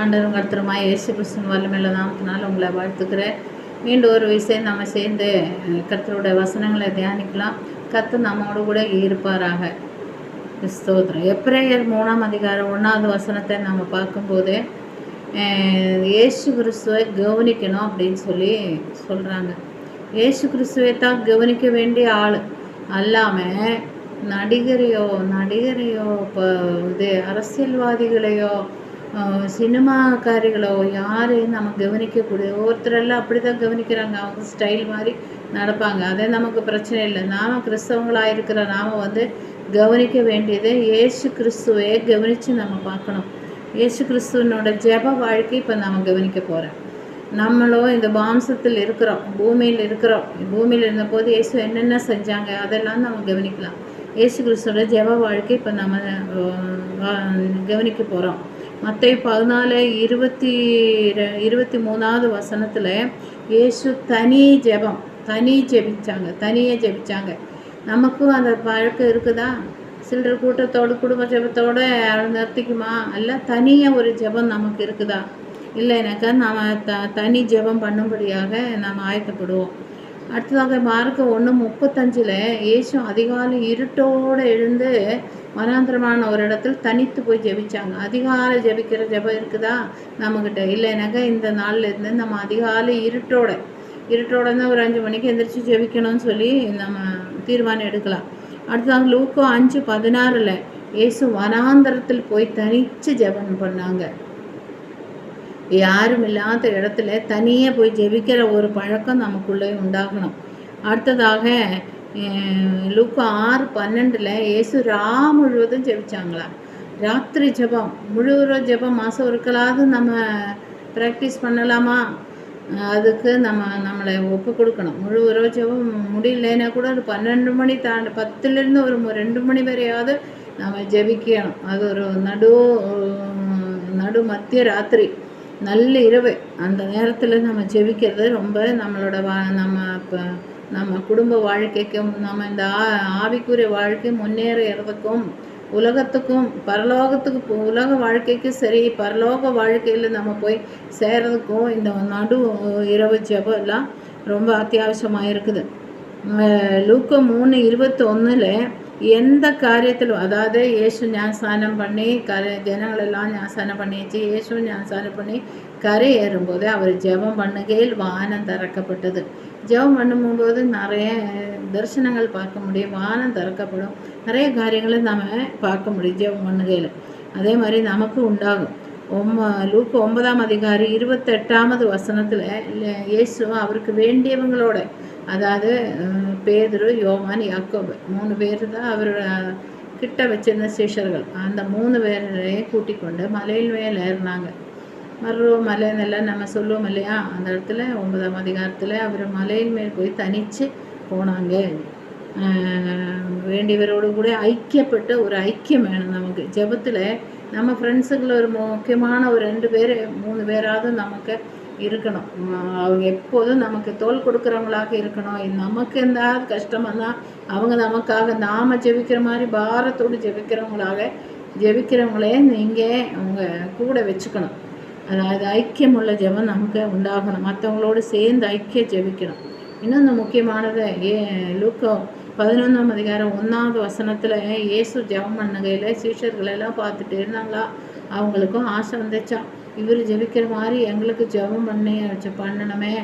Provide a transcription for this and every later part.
ஆண்டவரும் கருத்தருமாய் இயேசு கிறிஸ்தன் வல்லமையில நாமத்தினால் உங்களை வாழ்த்துக்கிறேன். மீண்டும் ஒரு விஷயம் நம்ம சேர்ந்து கர்த்தருடைய வசனங்களை தியானிக்கலாம். கர்த்தர் நம்மோடு கூட இருப்பாராக. ஸ்தோத்திரம். எப்ரேயர் மூணாம் அதிகாரம் ஒன்றாவது வசனத்தை நம்ம பார்க்கும்போது ஏசு இயேசு கிறிஸ்துவை கவனிக்கணும் அப்படின்னு சொல்லி சொல்கிறாங்க இயேசு கிறிஸ்துவை தான் கவனிக்க வேண்டிய ஆள் அல்லாமல் நடிகரையோ நடிகரையோ இப்போ இது அரசியல்வாதிகளையோ சினிமாக்காரிகளோ யாரையும் நம்ம கவனிக்கக்கூடிய ஒருத்தரெல்லாம் அப்படி தான் கவனிக்கிறாங்க. அவங்க ஸ்டைல் மாதிரி நடப்பாங்க. அதே நமக்கு பிரச்சனை இல்லை. நாம் கிறிஸ்தவங்களாக இருக்கிற நாம் வந்து கவனிக்க வேண்டியது ஏசு கிறிஸ்துவையே கவனித்து நம்ம பார்க்கணும். ஏசு கிறிஸ்துவனோட ஜெப வாழ்க்கை இப்போ நம்ம கவனிக்க போகிறோம் நம்மளும் இந்த மாம்சத்தில் இருக்கிறோம். பூமியில் இருக்கிறோம். பூமியில் இருந்தபோது இயேசு என்னென்ன செஞ்சாங்க அதெல்லாம் நம்ம கவனிக்கலாம். இயேசு கிறிஸ்துவோட ஜெப வாழ்க்கை இப்போ நம்ம கவனிக்க போகிறோம் மற்ற பதினாலு இருபத்தி இருபத்தி மூணாவது வசனத்தில் இயேசு தனி ஜெபம் தனி ஜெபிச்சாங்க தனியே ஜெபிச்சாங்க. நமக்கும் அந்த பழக்கம் இருக்குதா? சில்லர் கூட்டத்தோடு குடும்ப ஜெபத்தோடு நிறுத்திக்குமா? அல்ல தனியாக ஒரு ஜெபம் நமக்கு இருக்குதா? இல்லைனாக்கா நாம் த தனி ஜெபம் பண்ணும்படியாக நாம் ஆயத்தப்படுவோம். அடுத்ததாக மார்க்கு ஒன்று முப்பத்தஞ்சில் இயேசு அதிகாலை இருட்டோடு எழுந்து வனாந்திரமான ஒரு இடத்துல தனித்து போய் ஜெபிச்சாங்க. அதிகாலை ஜெபிக்கிற ஜெபம் இருக்குதா? நம்மக்கிட்ட இல்லைனாக்கா இந்த நாள்ல இருந்து நம்ம அதிகாலை இருட்டோட இருட்டோட ஒரு அஞ்சு மணிக்கு எந்திரிச்சு ஜெபிக்கணும்னு சொல்லி நம்ம தீர்மானம் எடுக்கலாம். அடுத்ததாக லூக்கோ அஞ்சு பதினாறில் இயேசு வனாந்தரத்தில் போய் தனித்து ஜெபம் பண்ணாங்க. யாரும் இல்லாத இடத்துல தனியாக போய் ஜெபிக்கிற ஒரு பழக்கம் நமக்குள்ளே உண்டாகணும். அடுத்ததாக லூக்கா ஆறு பன்னெண்டில் இயேசு ரா முழுவதும் ஜெபிச்சாங்களா? ராத்திரி ஜெபம் முழுவதும் ஜெபம் மாதம் ஒருக்களாவது நம்ம ப்ராக்டிஸ் பண்ணலாமா? அதுக்கு நம்ம நம்மளை ஒப்பு கொடுக்கணும். முழு உறவு ஜெபம் முடியலன்னா கூட ஒரு பன்னெண்டு மணி தாண்டி பத்துலேருந்து ஒரு ரெண்டு மணி வரையாவது நம்ம ஜெபிக்கணும். அது ஒரு நடு நடு மத்திய ராத்திரி நல்ல இரவு அந்த நேரத்தில் நம்ம ஜெபிக்கிறது ரொம்ப நம்மளோட வா நம்ம இப்போ நம்ம குடும்ப வாழ்க்கைக்கும் நம்ம இந்த ஆ ஆவிக்குரிய வாழ்க்கை முன்னேறதுக்கும் உலகத்துக்கும் பரலோகத்துக்கு போ- உலக வாழ்க்கைக்கும் சரி பரலோக வாழ்க்கையில் நம்ம போய் சேர்றதுக்கும் இந்த நடு இரவு ஜபம் எல்லாம் ரொம்ப அத்தியாவசியமாக இருக்குது. லூக்க மூணு இருபத்தொன்னில் எந்த காரியத்திலும் அதாவது இயேசு ஞானஸ்நானம் பண்ணி கரை ஜனங்களெல்லாம் ஞானஸ்நானம் பண்ணிச்சு இயேசு ஞானஸ்நானம் பண்ணி கரை ஏறும்போது அவர் ஜெபம் பண்ணுகையில் வானம் திறக்கப்பட்டது. ஜெபம் பண்ணும்போது நிறைய தரிசனங்கள் பார்க்க முடியும் வானம் திறக்கப்படும். நிறைய காரியங்களை நம்ம பார்க்க முடியும் ஜெபம் பண்ணுகையில். அதே மாதிரி நமக்கு உண்டாகும். ஒம்ப லூக்கு ஒன்பதாம் அதிகாரி இருபத்தெட்டாவது வசனத்தில் இயேசு அவருக்கு வேண்டியவங்களோட அதாவது பேதுரு யோவான் யாக்கோபு மூணு பேர் தான் அவர் கிட்ட வச்சிருந்த சீஷர்கள். அந்த மூணு பேரையும் கூட்டிக் கொண்டு மலையில் மேலே ஏறினாங்க மர்ரோ மலைன்னெல்லாம் நம்ம சொல்லுவோம் இல்லையா? அந்த இடத்துல ஒன்பதாம் அதிகாரத்தில் அவர் மலையின் மேல் போய் தனித்து போனாங்க. வேண்டியவரோடு கூட ஐக்கியப்பட்ட ஒரு ஐக்கியம் வேணும் நமக்கு. ஜெபத்தில் நம்ம ஃப்ரெண்ட்ஸுங்களை ஒரு முக்கியமான ஒரு ரெண்டு பேர் மூணு பேராவது நமக்கு இருக்கணும். அவங்க எப்போதும் நமக்கு தோல் கொடுக்குறவங்களாக இருக்கணும். நமக்கு எந்தாவது கஷ்டம்னா அவங்க நமக்காக நாம் ஜெபிக்கிற மாதிரி பாரத்தோடு ஜெபிக்கிறவங்களாக ஜெபிக்கிறவங்களே நீங்கள் அவங்க கூட வச்சுக்கணும். அதாவது ஐக்கியமுள்ள ஜெபம் நமக்கு உண்டாகணும். மற்றவங்களோடு சேர்ந்து ஐக்கிய ஜெபிக்கணும். இன்னொன்று முக்கியமானது ஏ லூக்கோ பதினொன்றாம் அதிகாரம் ஒன்றாவது வசனத்தில் இயேசு ஜெபம் பண்ணுகையில் சீஷர்களெல்லாம் பார்த்துட்டு இருந்தாங்களா? அவங்களுக்கும் ஆசை வந்துச்சான் இவர் ஜெபிக்கிற மாதிரி எங்களுக்கு ஜெபம் பண்ணி பண்ணணுமே.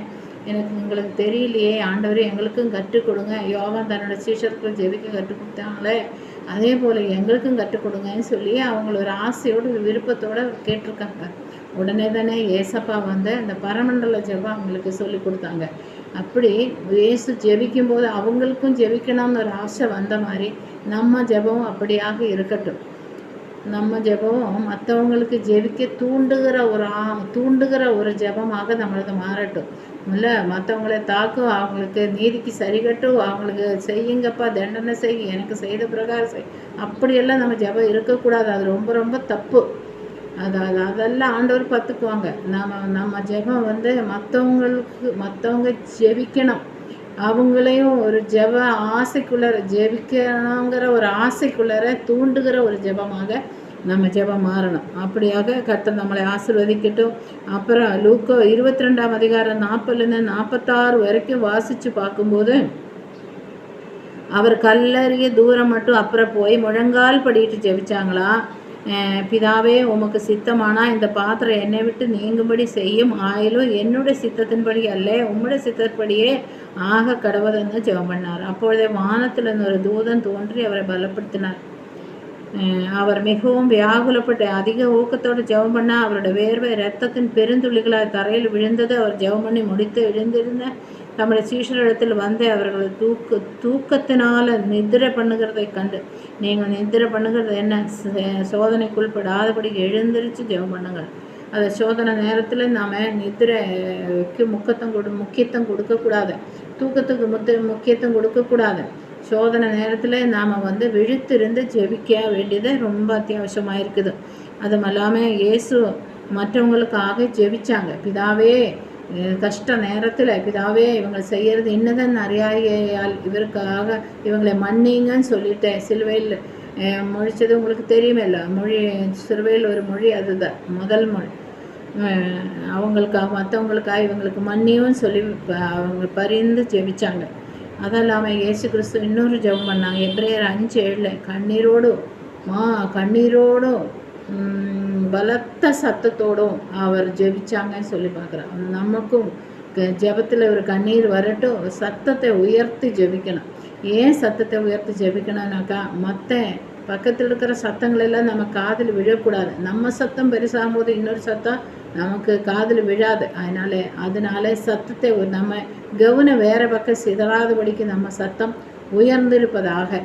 எனக்கு உங்களுக்கு தெரியலையே. ஆண்டவர் எங்களுக்கும் கற்றுக் கொடுங்க. யோவான் தன்னோட சீஷர்கள் ஜெபிக்க கற்றுக் கொடுத்தாங்களே. அதே போல் எங்களுக்கும் கற்றுக் கொடுங்கன்னு சொல்லி அவங்கள ஒரு ஆசையோடு விருப்பத்தோடு கேட்டிருக்காங்க. உடனே தானே ஏசப்பா வந்து அந்த பரமண்டல ஜெபம் அவங்களுக்கு சொல்லி கொடுத்தாங்க. அப்படி இயேசு ஜெபிக்கும்போது அவங்களுக்கும் ஜெபிக்கணும்னு ஒரு ஆசை வந்த மாதிரி நம்ம ஜெபம் அப்படியாக இருக்கட்டும். நம்ம ஜெபம் மற்றவங்களுக்கு ஜெபிக்க தூண்டுகிற ஒரு ஆ தூண்டுகிற ஒரு ஜெபமாக நம்மளது மாறட்டும். இல்லை மற்றவங்கள தாக்கும் அவங்களுக்கு நீதிக்கு சரிகட்டும் அவங்களுக்கு செய்யுங்கப்பா தண்டனை செய் எனக்கு செய்த பிரகாரம் செய். அப்படியெல்லாம் நம்ம ஜெபம் இருக்கக்கூடாது. அது ரொம்ப ரொம்ப தப்பு. அது அது அதெல்லாம் ஆண்டவர் பார்த்துக்குவாங்க. நம்ம நம்ம ஜெபம் வந்து மற்றவங்களுக்கு மற்றவங்க ஜெபிக்கணும். அவங்களையும் ஒரு ஜெப ஆசைக்குள்ளார ஜெபிக்கணுங்கிற ஒரு ஆசைக்குள்ளார தூண்டுகிற ஒரு ஜெபமாக நம்ம ஜெபம் மாறணும். அப்படியாக கர்த்தர் நம்மளை ஆசிர்வதிக்கட்டும். அப்புறம் லூக்கோ இருபத்தி ரெண்டாம் அதிகாரம் நாற்பதுலேருந்து நாற்பத்தாறு வரைக்கும் வாசித்து பார்க்கும்போது அவர் கல்லறிய தூரம் மட்டும் அப்புறம் போய் முழங்கால் படிட்டு ஜெபிச்சாங்களா? பிதாவே உமக்கு சித்தமானா இந்த பாத்திரம் என்னை விட்டு நீங்கும்படி செய்யும். ஆயிலும் என்னுடைய சித்தத்தின்படி அல்ல உம்முடைய சித்தப்படியே ஆக கடவுள்னு ஜெபம் பண்ணார். அப்பொழுதே வானத்தில் ஒரு தூதன் தோன்றி அவரை பலப்படுத்தினார். அவர் மிகவும் வியாகுலப்பட்டு அதிக ஊக்கத்தோடு ஜெபம் பண்ண அவரோட வேர்வை இரத்தத்தின் பெருந்துளிகளாக தரையில் விழுந்தது. அவர் ஜெபம் பண்ணி முடித்து எழுந்திருந்த தம்முடைய சீஷரிடத்தில் வந்து அவர்களை தூக்க தூக்கத்தினால் நிதிரை பண்ணுகிறதை கண்டு. நீங்கள் நித்திரை பண்ணுகிறது என்ன? சோதனைக்குள்படாதபடி எழுந்திருச்சு ஜெபம் பண்ணுங்கள். அந்த சோதனை நேரத்தில் நாம் நிதிரைக்கு முக்கத்தம் கொடு முக்கியத்துவம் கொடுக்கக்கூடாது. தூக்கத்துக்கு முத்து முக்கியத்துவம் கொடுக்கக்கூடாது. சோதனை நேரத்தில் நாம் வந்து விழித்திருந்து ஜெபிக்க வேண்டியது ரொம்ப அத்தியாவசியமாக இருக்குது. அதுவும் இல்லாமல் இயேசு மற்றவங்களுக்காக ஜெபிச்சாங்க. பிதாவே கஷ்ட நேரத்தில் பிதாவே இவங்க செய்கிறது இன்னதன் அறியாயால் இவருக்காக இவங்களை மன்னிங்கன்னு சொல்லிட்டேன். சிலுவையில் அஹ் உங்களுக்கு தெரியுமில்ல? மொழி சிலுவையில் ஒரு மொழி அதுதான் முதல் மொழி. அவங்களுக்காக மற்றவங்களுக்காக இவங்களுக்கு மன்னியும் சொல்லி அவங்க பரிந்து ஜெபிச்சாங்க. அதுவும் இல்லாமல் இயேசு கிறிஸ்து இன்னொரு ஜெபம் பண்ணாங்க. எப்ரேயர் அஞ்சு ஏழில் கண்ணீரோடும் மா கண்ணீரோடும் பலத்த சத்தத்தோடும் அவர் ஜெபிச்சாங்கன்னு சொல்லி பார்க்குறான் நமக்கும் ஜெபத்தில் ஒரு கண்ணீர் வரட்டும். சத்தத்தை உயர்த்தி ஜெபிக்கணும். ஏன் சத்தத்தை உயர்த்தி ஜெபிக்கணும்னாக்கா மற்ற பக்கத்தில் இருக்கிற சத்தங்களெல்லாம் நம்ம காதில் விழக்கூடாது. நம்ம சத்தம் பெருசாகும் போது இன்னொரு சத்தம் நமக்கு காதில் விழாது. அதனால அதனால சத்தத்தை நம்ம கவனம் வேறு பக்கம் சிதறாதபடிக்கு நம்ம சத்தம் உயர்ந்திருப்பதாக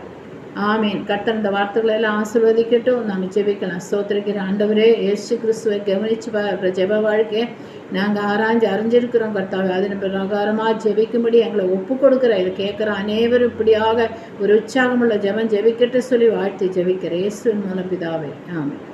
ஆமீன். கர்த்தர் இந்த வார்த்தைகளை எல்லாம் ஆசிர்வதிக்கட்டும். நாம் ஜெபிக்கலாம். ஸ்தோத்திரிக்கிற ஆண்டவரே ஏசு கிறிஸ்துவை கவனிச்சு பா- ஜெப வாழ்க்கையை நாங்கள் ஆராய்ஞ்சு அறிஞ்சிருக்கிறோம். கர்த்தாவை அதன் பிரகாரமாக ஜெபிக்கும்படி எங்களை ஒப்பு கொடுக்குற இதை கேட்குற அனைவரும் இப்படியாக ஒரு உற்சாகமுள்ள ஜெபம் ஜெபிக்கட்டு சொல்லி வாழ்த்து ஜெபிக்கிற இயேசுவின் மூலம் பிதாவே. ஆமென்.